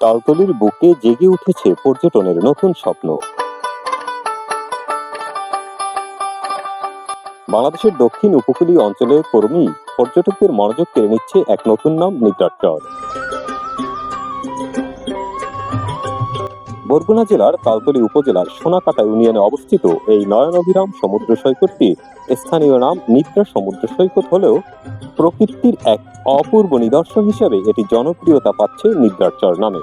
তালতলির বুকে জেগে উঠেছে পর্যটনের নতুন স্বপ্ন। বাংলাদেশের দক্ষিণ উপকূলীয় অঞ্চলের কর্মী, পর্যটকদের মনোযোগ কেড়ে নিচ্ছে এক নতুন নাম নিদ্রার চর। বরগুনা জেলার তালতলি উপজেলার সোনাকাটা ইউনিয়নে অবস্থিত এই নয়নাভিরাম সমুদ্র সৈকতটি স্থানীয় নাম নিদ্রা সমুদ্র সৈকত হলেও প্রকৃতির এক অপূর্ব নিদর্শন হিসেবে এটি জনপ্রিয়তা পাচ্ছে নিদ্রার চর নামে।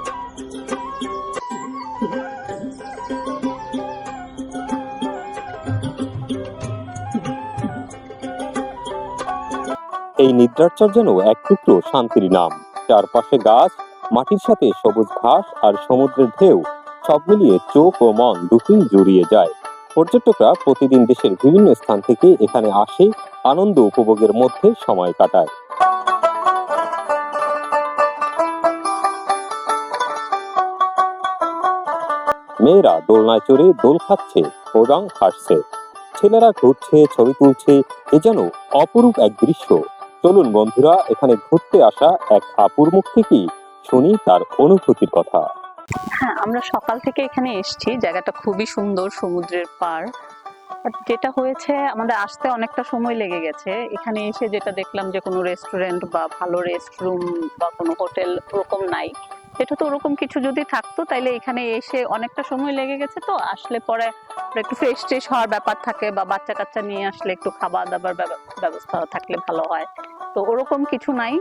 এই নিদ্রার চর যেন এক টুকরো শান্তির নাম। চারপাশে গাছ, মাটির সাথে সবুজ ঘাস আর সমুদ্রের ঢেউ সব মিলিয়ে চোখ ও মন দুটোই জড়িয়ে যায়। পর্যটকরা প্রতিদিন দেশের বিভিন্ন স্থান থেকে এখানে আসে, আনন্দ উপভোগের মধ্যে সময় কাটায়। মেয়েরা দোলনায় চড়ে দোল খাচ্ছে ও রং হাসছে ছেলেরা ঘুরছে, ছবি তুলছে, এ যেন অপরূপ এক দৃশ্য। চলুন বন্ধুরা, এখানে ঘুরতে আসা এক আপুর মুখ থেকেই শুনি তার অনুভূতির কথা। হ্যাঁ আমরা সকাল থেকে এখানে এসেছি। জায়গাটা খুবই সুন্দর, সমুদ্রের পার। যেটা হয়েছে, আমাদের আসতে অনেকটা সময় লেগে গেছে। এখানে এসে যেটা দেখলাম যে কোনো রেস্টুরেন্ট বা ভালো রেস্টরুম বা কোনো হোটেল ওরকম নাই। এটা তো ওরকম কিছু যদি থাকতো, তাইলে এখানে এসে অনেকটা সময় লেগে গেছে তো। আসলে পরে একটু ফ্রেশ ট্রেশ হওয়ার ব্যাপার থাকে বা বাচ্চা কাচ্চা নিয়ে আসলে একটু খাবার দাবার ব্যব- ব্যবস্থা থাকলে ভালো হয়। তো ওরকম কিছু নাই।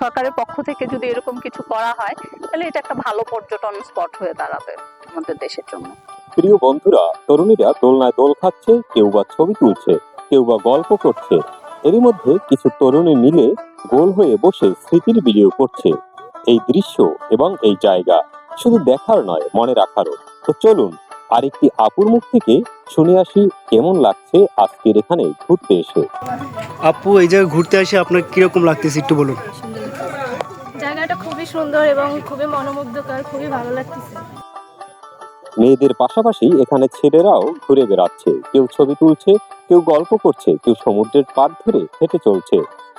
সরকারের পক্ষ থেকে যদি এরকম কিছু করা হয়, তাহলে এটা একটা ভালো পর্যটন স্পট হয়ে দাঁড়াবে আমাদের দেশের জন্য। প্রিয় বন্ধুরা, তরুণীরা দোলনায় দোল খাচ্ছে, কেউ বা ছবি তুলছে, কেউ বা গল্প করছে। এরই মধ্যে কিছু তরুণী মিলে গোল হয়ে বসে স্মৃতির ভিডিও করছে। এই দৃশ্য এবং এই জায়গা শুধু দেখার নয়, মনে রাখারও। তো চলুন, আরেকটি আপুর মুখ থেকে শুনে আসি কেমন লাগছে আজকের এখানে ঘুরতে এসে? আপু এই জায়গায় ঘুরতে এসে আপনার কীরকম লাগতেছে একটু বলুন? জায়গাটা খুবই সুন্দর এবং খুবই মনোমুগ্ধকর খুবই ভালো লাগতেছে। মেয়েদের পাশাপাশি এখানে ছেলেরাও ঘুরে বেড়াচ্ছে। কেউ ছবি তুলছে কেউ গল্প করছে কেউ সমুদ্রের পাড় ধরে হেঁটে চলছে।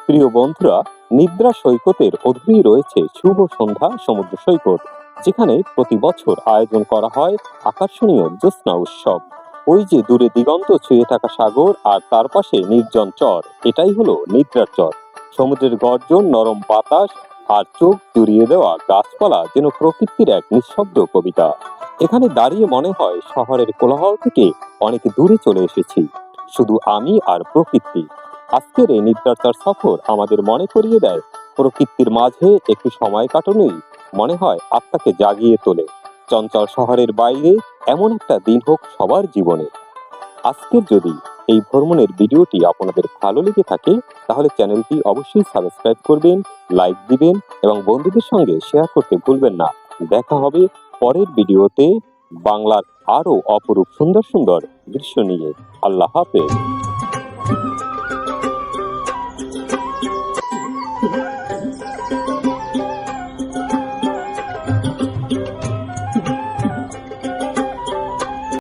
প্রিয় বন্ধুরা নিদ্রা সৈকতের অধীনেই রয়েছে শুভ সন্ধ্যা সমুদ্র সৈকত যেখানে প্রতি বছর আয়োজন করা হয় আকর্ষণীয় জ্যোৎস্না উৎসব। ওই যে দূরে দিগন্ত ছুঁয়ে থাকা সাগর আর তার পাশে নির্জন চর, এটাই হলো নিদ্রার চর। সমুদ্রের গর্জন, নরম বাতাস আর চোখ জুড়িয়ে দেওয়া গাছপালা যেন প্রকৃতির এক নিঃশব্দ কবিতা। এখানে দাঁড়িয়ে মনে হয় শহরের কোলাহল থেকে অনেক দূরে চলে এসেছি। শুধু আমি আর প্রকৃতি। আজকের এই নিদ্রাচার সফর আমাদের মনে করিয়ে দেয়, প্রকৃতির মাঝে একটু সময় কাটানোই মনে হয় আত্মাকে জাগিয়ে তোলে। চঞ্চল শহরের বাইরে এমন একটা দিন হোক সবার জীবনে। আজকের যদি এই ভ্রমণের ভিডিওটি আপনাদের ভালো লেগে থাকে, তাহলে চ্যানেলটি অবশ্যই সাবস্ক্রাইব করবেন, লাইক দিবেন এবং বন্ধুদের সঙ্গে শেয়ার করতে ভুলবেন না। দেখা হবে পরের ভিডিওতে। বাংলার আরও অপরূপ সুন্দর সুন্দর দৃশ্য নিয়ে। আল্লাহ হাফেজ।